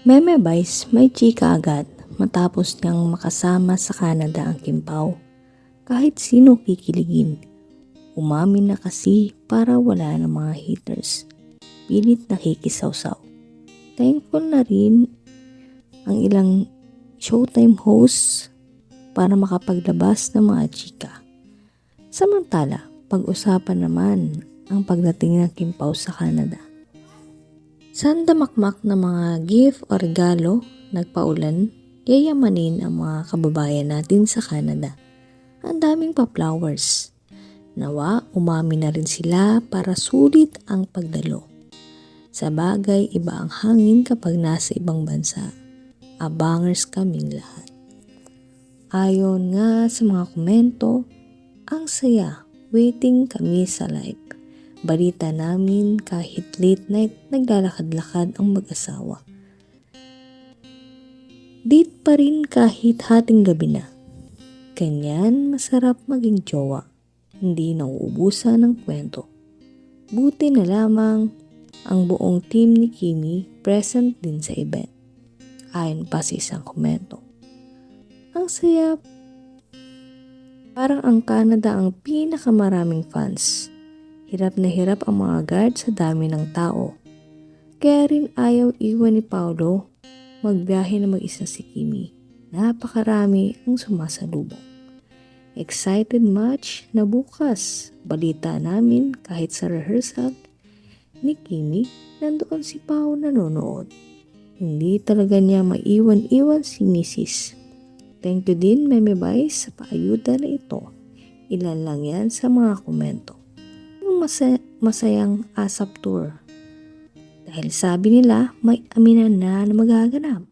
Meme Vice may chika agad matapos niyang makasama sa Canada ang Kimpaw. Kahit sino kikiligin. Umamin na kasi para wala ng mga haters. Pilit nakikisawsaw. Thankful na rin ang ilang showtime hosts para makapaglabas ng mga chika. Samantala, pag-usapan naman ang pagdating ng Kimpaw sa Canada. Sandamakmak na mga gift o regalo nagpaulan, yayamanin ang mga kababayan natin sa Canada. Ang daming pa-flowers. Nawa, umami na rin sila para sulit ang pagdalo. Sa bagay, iba ang hangin kapag nasa ibang bansa. Abangers kaming lahat. Ayon nga sa mga komento, ang saya, waiting kami sa live. Balita namin kahit late night naglalakad-lakad ang mag-asawa. Date pa rin kahit hating gabi na. Ganyan masarap maging jowa. Hindi nauubusan ng kwento. Buti na lamang ang buong team ni Kimi present din sa event. Ayon pa sa isang komento. Ang saya Parang ang Canada ang pinakamaraming fans. Hirap na hirap ang mga guard sa dami ng tao. Kaya rin ayaw iwan ni Paulo magbiyahe na mag-isa si Kimi. Napakarami ang sumasalubong. Excited much na bukas. Balita namin kahit sa rehearsal ni Kimi, nandoon si Pao nanonood. Hindi talaga niya maiwan-iwan si Mrs. Thank you din, Meme Vice, sa paayuda na ito. Ilan lang yan sa mga komento. Masa- masayang ASAP tour. Dahil sabi nila, may aminan na na magaganap.